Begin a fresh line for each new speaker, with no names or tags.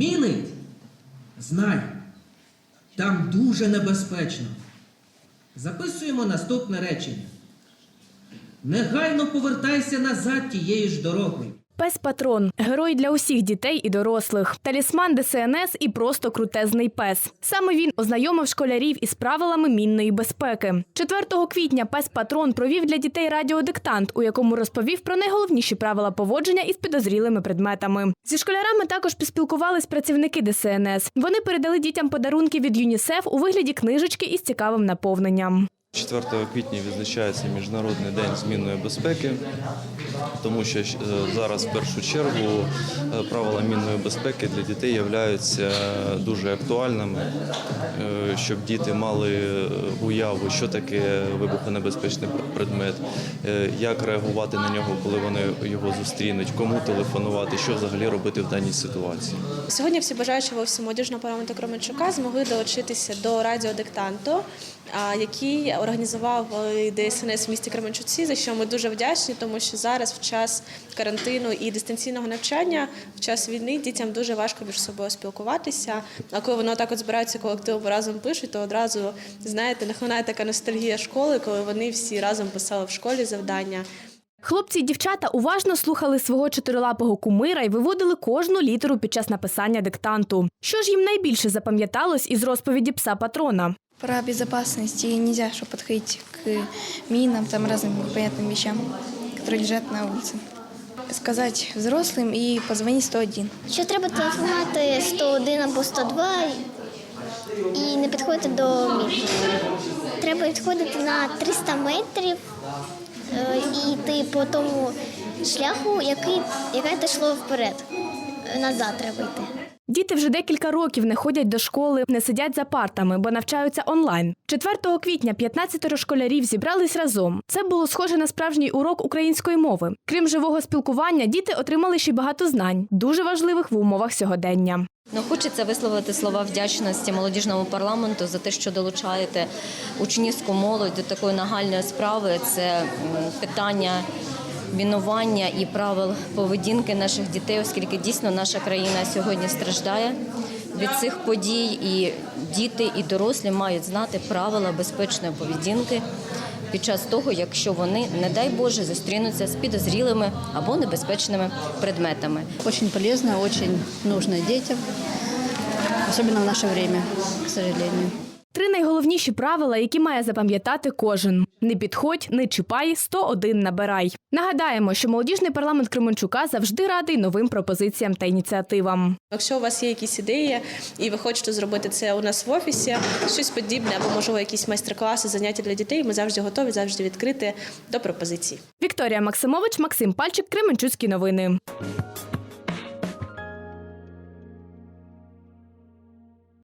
Мінить? Знай, там дуже небезпечно. Записуємо наступне речення. Негайно повертайся назад тією ж дорогою.
Пес патрон герой для усіх дітей і дорослих. Талісман ДСНС і просто крутезний пес. Саме він ознайомив школярів із правилами мінної безпеки. 4 квітня пес патрон провів для дітей радіодиктант, у якому розповів про найголовніші правила поводження із підозрілими предметами. Зі школярами також поспілкувались працівники ДСНС. Вони передали дітям подарунки від ЮНІСЕФ у вигляді книжечки із цікавим наповненням.
4 квітня відзначається Міжнародний день змінної безпеки, тому що е, зараз в першу чергу е, правила мінної безпеки для дітей являються дуже актуальними, е, щоб діти мали уяву, що таке вибухонебезпечний предмет, як реагувати на нього, коли вони його зустрінуть, кому телефонувати, що взагалі робити в даній ситуації.
Сьогодні всі бажаючі в офісі молодіжного парламенту Кременчука змогли долучитися до радіодиктанту, який організував е, ДСНС в місті Кременчуці, за що ми дуже вдячні, тому що зараз, в час карантину і дистанційного навчання, в час війни дітям дуже важко між собою спілкуватися. А коли воно так от збираються колективом разом пишуть, то одразу знаєте, нахлинає така ностальгія школи, коли вони всі разом писали в школі завдання.
Хлопці і дівчата уважно слухали свого чотирилапого кумира і виводили кожну літеру під час написання диктанту. Що ж їм найбільше запам'яталось із розповіді пса патрона?
Про безопасность и нельзя, чтобы подходить к минам, там разным непонятным вещам, которые лежат на улице. Сказать взрослым и позвонить 101.
Що треба телефонувати 101 або 102 і не підходити до мін. Треба відходити на 300 метрів е, і йти по тому шляху, який, яке ти йшло вперед. Е, Назад треба йти.
Діти вже декілька років не ходять до школи, не сидять за партами, бо навчаються онлайн. 4 квітня 15 школярів зібрались разом. Це було схоже на справжній урок української мови. Крім живого спілкування, діти отримали ще багато знань, дуже важливих в умовах сьогодення.
Ну, хочеться висловити слова вдячності молодіжному парламенту за те, що долучаєте учнівську молодь до такої нагальної справи. Це питання мінування і правил поведінки наших дітей, оскільки дійсно наша країна сьогодні страждає від цих подій, і діти і дорослі мають знати правила безпечної поведінки. Під час того, якщо вони, не дай Боже, зустрінуться з підозрілими або небезпечними предметами.
Очень полезно, очень потрібно дітям, особливо в наше час, к сожалению.
Три найголовніші правила, які має запам'ятати кожен: не підходь, не чіпай, 101 набирай. Нагадаємо, що молодіжний парламент Кременчука завжди радий новим пропозиціям та ініціативам.
Якщо у вас є якісь ідеї, і ви хочете зробити це у нас в офісі, щось подібне, або можливо якісь майстер-класи, заняття для дітей, ми завжди готові, завжди відкриті до пропозицій.
Вікторія Максимович, Максим Пальчик, Кременчуцькі новини.